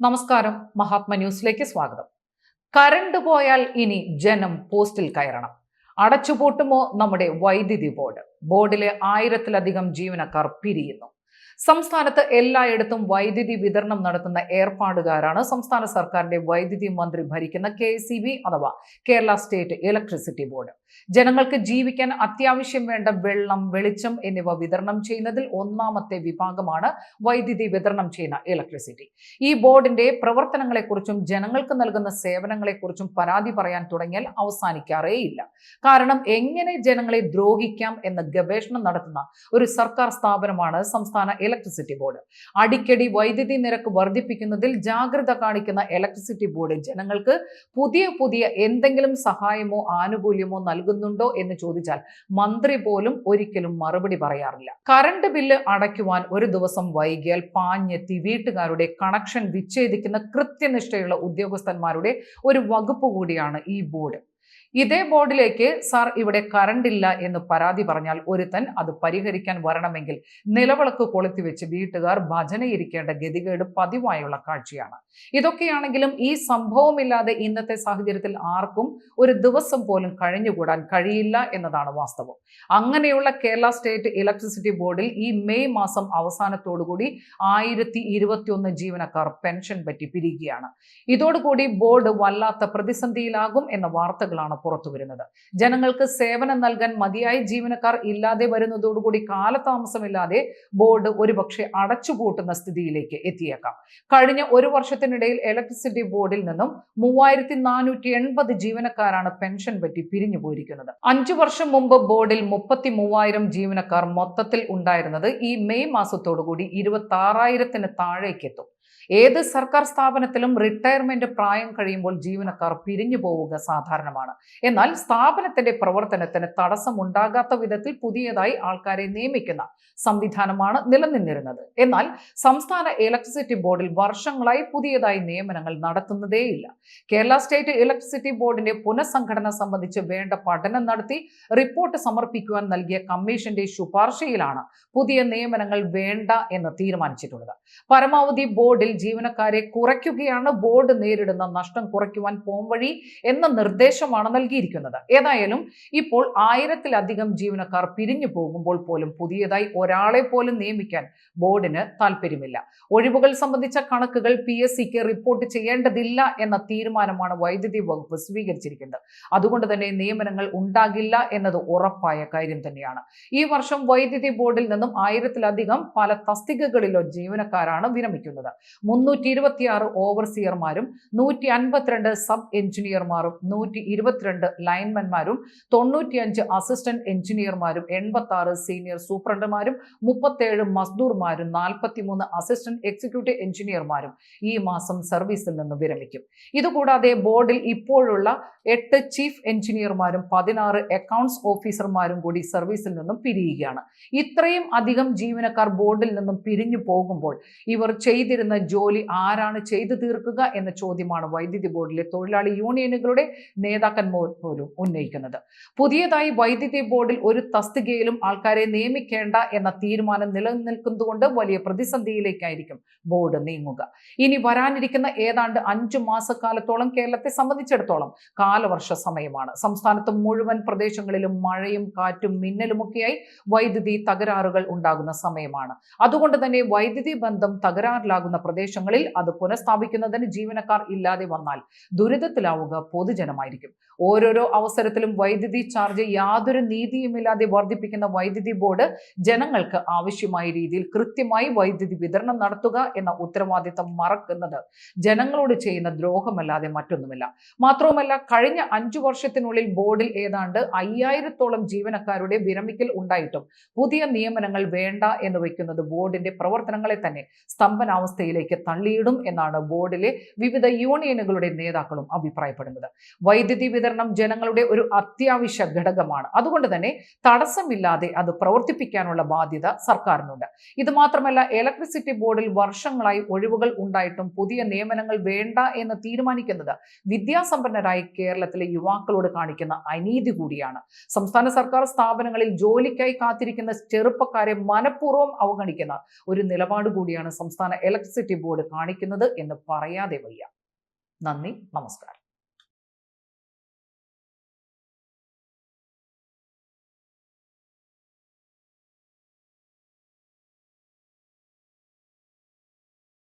നമസ്കാരം. മഹാത്മ ന്യൂസിലേക്ക് സ്വാഗതം. കരണ്ട് പോയാൽ ഇനി ജനം പോസ്റ്റിൽ കയറണം. അടച്ചുപൂട്ടുമോ നമ്മുടെ വൈദ്യുതി ബോർഡ്? ബോർഡിലെ ആയിരത്തിലധികം ജീവനക്കാർ പിരിയുന്നു. സംസ്ഥാനത്ത് എല്ലായിടത്തും വൈദ്യുതി വിതരണം നടത്തുന്ന ഏർപ്പാടുകാരാണ്. സംസ്ഥാന സർക്കാരിന്റെ വൈദ്യുതി മന്ത്രി ഭരിക്കുന്ന കെ അഥവാ കേരള സ്റ്റേറ്റ് ഇലക്ട്രിസിറ്റി ബോർഡ്. ജനങ്ങൾക്ക് ജീവിക്കാൻ അത്യാവശ്യം വേണ്ട വെള്ളം വെളിച്ചം എന്നിവ വിതരണം ചെയ്യുന്നതിൽ ഒന്നാമത്തെ വിഭാഗമാണ് വൈദ്യുതി വിതരണം ചെയ്യുന്ന ഇലക്ട്രിസിറ്റി. ഈ ബോർഡിന്റെ പ്രവർത്തനങ്ങളെക്കുറിച്ചും ജനങ്ങൾക്ക് നൽകുന്ന സേവനങ്ങളെക്കുറിച്ചും പരാതി പറയാൻ തുടങ്ങിയാൽ അവസാനിക്കാറേയില്ല. കാരണം എങ്ങനെ ജനങ്ങളെ ദ്രോഹിക്കാം എന്ന ഗവേഷണം നടത്തുന്ന ഒരു സർക്കാർ സ്ഥാപനമാണ് സംസ്ഥാന ഇലക്ട്രിസിറ്റി ബോർഡ് അടിക്കടി വൈദ്യുതി നിരക്ക് വർദ്ധിപ്പിക്കുന്നതിൽ ജാഗ്രത കാണിക്കുന്ന ഇലക്ട്രിസിറ്റി ബോർഡ് ജനങ്ങൾക്ക് പുതിയ പുതിയ എന്തെങ്കിലും സഹായമോ ആനുകൂല്യമോ നൽകുന്നുണ്ടോ എന്ന് ചോദിച്ചാൽ മന്ത്രി പോലും ഒരിക്കലും മറുപടി പറയാറില്ല. കറണ്ട് ബില്ല് അടയ്ക്കുവാൻ ഒരു ദിവസം വൈകിയാൽ പാഞ്ഞെത്തി വീട്ടുകാരുടെ കണക്ഷൻ വിച്ഛേദിക്കുന്ന കൃത്യനിഷ്ഠയുള്ള ഉദ്യോഗസ്ഥന്മാരുടെ ഒരു വകുപ്പ് കൂടിയാണ് ഈ ബോർഡ് ഇതേ ബോർഡിലേക്ക് സാർ ഇവിടെ കറണ്ട് ഇല്ല എന്ന് പരാതി പറഞ്ഞാൽ ഒരുത്തൻ അത് പരിഹരിക്കാൻ വരണമെങ്കിൽ നിലവിളക്ക് കൊളുത്തി വെച്ച് വീട്ടുകാർ ഭജനയിരിക്കേണ്ട ഗതികേട് പതിവായുള്ള കാഴ്ചയാണ്. ഇതൊക്കെയാണെങ്കിലും ഈ സംഭവമില്ലാതെ ഇന്നത്തെ സാഹചര്യത്തിൽ ആർക്കും ഒരു ദിവസം പോലും കഴിഞ്ഞുകൂടാൻ കഴിയില്ല എന്നതാണ് വാസ്തവം. അങ്ങനെയുള്ള കേരള സ്റ്റേറ്റ് ഇലക്ട്രിസിറ്റി ബോർഡിൽ ഈ മെയ് മാസം അവസാനത്തോടുകൂടി ആയിരത്തി ഇരുപത്തിയൊന്ന് ജീവനക്കാർ പെൻഷൻ പറ്റി പിരിയുകയാണ്. ഇതോടുകൂടി ബോർഡ് വല്ലാത്ത പ്രതിസന്ധിയിലാകും എന്ന വാർത്തകളാണ് പുറത്തു വരുന്നത്. ജനങ്ങൾക്ക് സേവനം നൽകാൻ മതിയായ ജീവനക്കാർ ഇല്ലാതെ വരുന്നതോടുകൂടി കാലതാമസമില്ലാതെ ബോർഡ് ഒരുപക്ഷെ അടച്ചുപൂട്ടുന്ന സ്ഥിതിയിലേക്ക് എത്തിയേക്കാം. കഴിഞ്ഞ ഒരു വർഷത്തിനിടയിൽ ഇലക്ട്രിസിറ്റി ബോർഡിൽ നിന്നും മൂവായിരത്തി നാനൂറ്റി എൺപത് ജീവനക്കാരാണ് പെൻഷൻ പറ്റി പിരിഞ്ഞു പോയിരിക്കുന്നത്. അഞ്ചു വർഷം മുമ്പ് ബോർഡിൽ മുപ്പത്തി മൂവായിരം ജീവനക്കാർ മൊത്തത്തിൽ ഉണ്ടായിരുന്നത് ഈ മെയ് മാസത്തോടുകൂടി ഇരുപത്തി ആറായിരത്തിന് താഴേക്ക് എത്തും ഏത് സർക്കാർ സ്ഥാപനത്തിലും റിട്ടയർമെന്റ് പ്രായം കഴിയുമ്പോൾ ജീവനക്കാർ പിരിഞ്ഞു പോവുക സാധാരണമാണ്. എന്നാൽ സ്ഥാപനത്തിന്റെ പ്രവർത്തനത്തിന് തടസ്സമുണ്ടാകാത്ത വിധത്തിൽ പുതിയതായി ആൾക്കാരെ നിയമിക്കുന്ന സംവിധാനമാണ് നിലനിന്നിരുന്നത്. എന്നാൽ സംസ്ഥാന ഇലക്ട്രിസിറ്റി ബോർഡിൽ വർഷങ്ങളായി പുതിയതായി നിയമനങ്ങൾ നടത്തുന്നതേയില്ല. കേരള സ്റ്റേറ്റ് ഇലക്ട്രിസിറ്റി ബോർഡിന്റെ പുനഃസംഘടന സംബന്ധിച്ച് വേണ്ട പഠനം നടത്തി റിപ്പോർട്ട് സമർപ്പിക്കുവാൻ നൽകിയ കമ്മീഷന്റെ ശുപാർശയിലാണ് പുതിയ നിയമനങ്ങൾ വേണ്ട എന്ന് തീരുമാനിച്ചിട്ടുള്ളത്. പരമാവധി ബോർഡിൽ ജീവനക്കാരെ കുറയ്ക്കുകയാണ്. ബോർഡ് നേരിടുന്ന നഷ്ടം കുറയ്ക്കുവാൻ പോംവഴി എന്ന നിർദ്ദേശമാണ് നൽകിയിരിക്കുന്നത്. ഏതായാലും ഇപ്പോൾ ആയിരത്തിലധികം ജീവനക്കാർ പിരിഞ്ഞു പോകുമ്പോൾ പോലും പുതിയതായി ഒരാളെ പോലും നിയമിക്കാൻ ബോർഡിന് താല്പര്യമില്ല ഒഴിവുകൾ സംബന്ധിച്ച കണക്കുകൾ പി എസ് സിക്ക് റിപ്പോർട്ട് ചെയ്യേണ്ടതില്ല എന്ന തീരുമാനമാണ് വൈദ്യുതി വകുപ്പ് സ്വീകരിച്ചിരിക്കുന്നത്. അതുകൊണ്ട് തന്നെ നിയമനങ്ങൾ ഉണ്ടാകില്ല എന്നത് ഉറപ്പായ കാര്യം തന്നെയാണ്. ഈ വർഷം വൈദ്യുതി ബോർഡിൽ നിന്നും ആയിരത്തിലധികം പല തസ്തികകളിലോ ജീവനക്കാരാണ് വിരമിക്കുന്നത്. മുന്നൂറ്റി ഇരുപത്തിയാറ് ഓവർസിയർമാരും നൂറ്റി അൻപത്തിരണ്ട് സബ് എഞ്ചിനീയർമാരും നൂറ്റി ഇരുപത്തിരണ്ട് ലൈൻമെന്മാരും തൊണ്ണൂറ്റിയഞ്ച് അസിസ്റ്റന്റ് എഞ്ചിനീയർമാരും എൺപത്തി ആറ് സീനിയർ സൂപ്രണ്ടുമാരും മുപ്പത്തേഴ് മസ്ദൂർമാരും നാൽപ്പത്തിമൂന്ന് അസിസ്റ്റന്റ് എക്സിക്യൂട്ടീവ് എഞ്ചിനീയർമാരും ഈ മാസം സർവീസിൽ നിന്ന് വിരമിക്കും. ഇതുകൂടാതെ ബോർഡിൽ ഇപ്പോഴുള്ള എട്ട് ചീഫ് എഞ്ചിനീയർമാരും പതിനാറ് അക്കൗണ്ട്സ് ഓഫീസർമാരും കൂടി സർവീസിൽ നിന്നും പിരിയുകയാണ്. ഇത്രയും അധികം ജീവനക്കാർ ബോർഡിൽ നിന്നും പിരിഞ്ഞു പോകുമ്പോൾ ഇവർ ചെയ്തിരുന്ന ജോലി ആരാണ് ചെയ്തു തീർക്കുക എന്ന ചോദ്യമാണ് വൈദ്യുതി ബോർഡിലെ തൊഴിലാളി യൂണിയനുകളുടെ നേതാക്കന്മാർ പോലും ഉന്നയിക്കുന്നത്. പുതിയതായി വൈദ്യുതി ബോർഡിൽ ഒരു തസ്തികയിലും ആൾക്കാരെ നിയമിക്കേണ്ട എന്ന തീരുമാനം നിലനിൽക്കുന്നതുകൊണ്ട് വലിയ പ്രതിസന്ധിയിലേക്കായിരിക്കും ബോർഡ് നീങ്ങുക. ഇനി വരാനിരിക്കുന്ന ഏതാണ്ട് അഞ്ചു മാസക്കാലത്തോളം കേരളത്തെ സംബന്ധിച്ചിടത്തോളം കാലവർഷ സമയമാണ്. സംസ്ഥാനത്ത് മുഴുവൻ പ്രദേശങ്ങളിലും മഴയും കാറ്റും മിന്നലുമൊക്കെയായി വൈദ്യുതി തകരാറുകൾ ഉണ്ടാകുന്ന സമയമാണ്. അതുകൊണ്ട് തന്നെ വൈദ്യുതി ബന്ധം തകരാറിലാകുന്ന പ്രദേശങ്ങളിൽ അത് പുനഃസ്ഥാപിക്കുന്നതിന് ജീവനക്കാർ ഇല്ലാതെ വന്നാൽ ദുരിതത്തിലാവുക പൊതുജനമായിരിക്കും. ഓരോരോ അവസരത്തിലും വൈദ്യുതി ചാർജ് യാതൊരു നീതിയുമില്ലാതെ വർദ്ധിപ്പിക്കുന്ന വൈദ്യുതി ബോർഡ് ജനങ്ങൾക്ക് ആവശ്യമായ രീതിയിൽ കൃത്യമായി വൈദ്യുതി വിതരണം നടത്തുക എന്ന ഉത്തരവാദിത്തം മറക്കുന്നത് ജനങ്ങളോട് ചെയ്യുന്ന ദ്രോഹമല്ലാതെ മറ്റൊന്നുമില്ല. മാത്രവുമല്ല കഴിഞ്ഞ അഞ്ചു വർഷത്തിനുള്ളിൽ ബോർഡിൽ ഏതാണ്ട് അയ്യായിരത്തോളം ജീവനക്കാരുടെ വിരമിക്കൽ ഉണ്ടായിട്ടും പുതിയ നിയമനങ്ങൾ വേണ്ട എന്ന് വയ്ക്കുന്നത് ബോർഡിന്റെ പ്രവർത്തനങ്ങളെ തന്നെ സ്തംഭനാവസ്ഥയിലേക്ക് തള്ളിയിടും എന്നാണ് ബോർഡിലെ വിവിധ യൂണിയനുകളുടെ നേതാക്കളും അഭിപ്രായപ്പെടുന്നത്. വൈദ്യുതി വിതരണം ജനങ്ങളുടെ ഒരു അത്യാവശ്യ ഘടകമാണ്. അതുകൊണ്ട് തന്നെ തടസ്സമില്ലാതെ അത് പ്രവർത്തിപ്പിക്കാനുള്ള ബാധ്യത സർക്കാരിനുണ്ട്. ഇത് മാത്രമല്ല ഇലക്ട്രിസിറ്റി ബോർഡിൽ വർഷങ്ങളായി ഒഴിവുകൾ ഉണ്ടായിട്ടും പുതിയ നിയമനങ്ങൾ വേണ്ട എന്ന് തീരുമാനിക്കുന്നത് വിദ്യാസമ്പന്നരായ കേരളത്തിലെ യുവാക്കളോട് കാണിക്കുന്ന അനീതി കൂടിയാണ്. സംസ്ഥാന സർക്കാർ സ്ഥാപനങ്ങളിൽ ജോലിക്കായി കാത്തിരിക്കുന്ന ചെറുപ്പക്കാരെ മനഃപൂർവം അവഗണിക്കുന്ന ഒരു നിലപാട് കൂടിയാണ് സംസ്ഥാന ഇലക്ട്രിസിറ്റി ഇലക്ട്രിസിറ്റി ബോർഡ് കാണിക്കുന്നത് എന്ന് പറയാതെ വയ്യ. നന്ദി നമസ്കാരം.